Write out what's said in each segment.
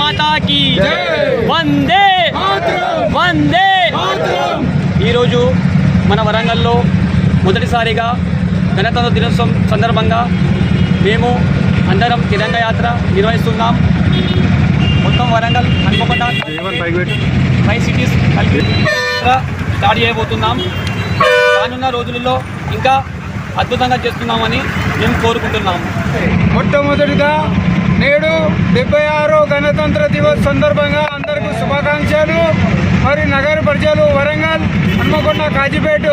మాతా కి వందే. వందే. ఈరోజు మన వరంగల్లో మొదటిసారిగా గణతంత్ర దినోత్సవం సందర్భంగా మేము అందరం తిరంగ యాత్ర నిర్వహిస్తున్నాం. మొత్తం వరంగల్ హన్మకొండ ఫైవ్ సిటీస్ కలిపి స్టార్ట్ చేయబోతున్నాం. రానున్న రోజులలో ఇంకా అద్భుతంగా చేస్తున్నామని మేము కోరుకుంటున్నాము. మొట్టమొదటిగా నేడు డెబ్బై ఆరో గణతంత్ర దివస్ సందర్భంగా అందరికీ శుభాకాంక్షలు. మరి నగర ప్రజలు వరంగల్ హన్మకొండ కాజీపేట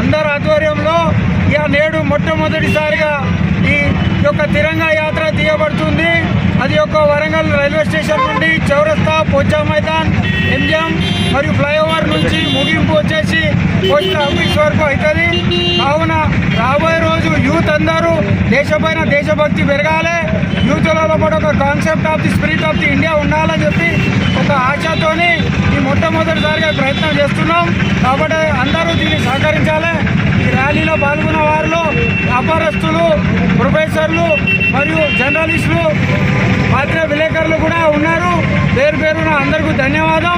అందరి ఆధ్వర్యంలో ఇక నేడు మొట్టమొదటిసారిగా ఈ యొక్క తిరంగా యాత్ర తీయబడుతుంది. అది యొక్క వరంగల్ రైల్వే స్టేషన్ నుండి చౌరస్తా పోచా మైదాన్ ఎంజిఎం మరియు ఫ్లైఓవర్ నుంచి ముగింపు వచ్చేసి పోస్ట్ ఆఫీస్ వరకు అవుతుంది. కావున రాబోయే రోజు యూత్ అందరూ దేశపైన దేశభక్తి పెరగాలి. యూత్లలో కూడా ఒక concept of the spirit of the India ఉండాలని చెప్పి ఒక ఆశతోని ఈ మొట్టమొదటిసారిగా ప్రయత్నం చేస్తున్నాం. కాబట్టి అందరూ దీన్ని సహకరించాలి. ఈ ర్యాలీలో పాల్గొన్న వారిలో వ్యాపారస్తులు ప్రొఫెసర్లు మరియు జర్నలిస్టులు పాత్ర విలేకరులు కూడా ఉన్నారు. పేరు పేరున అందరికీ ధన్యవాదం.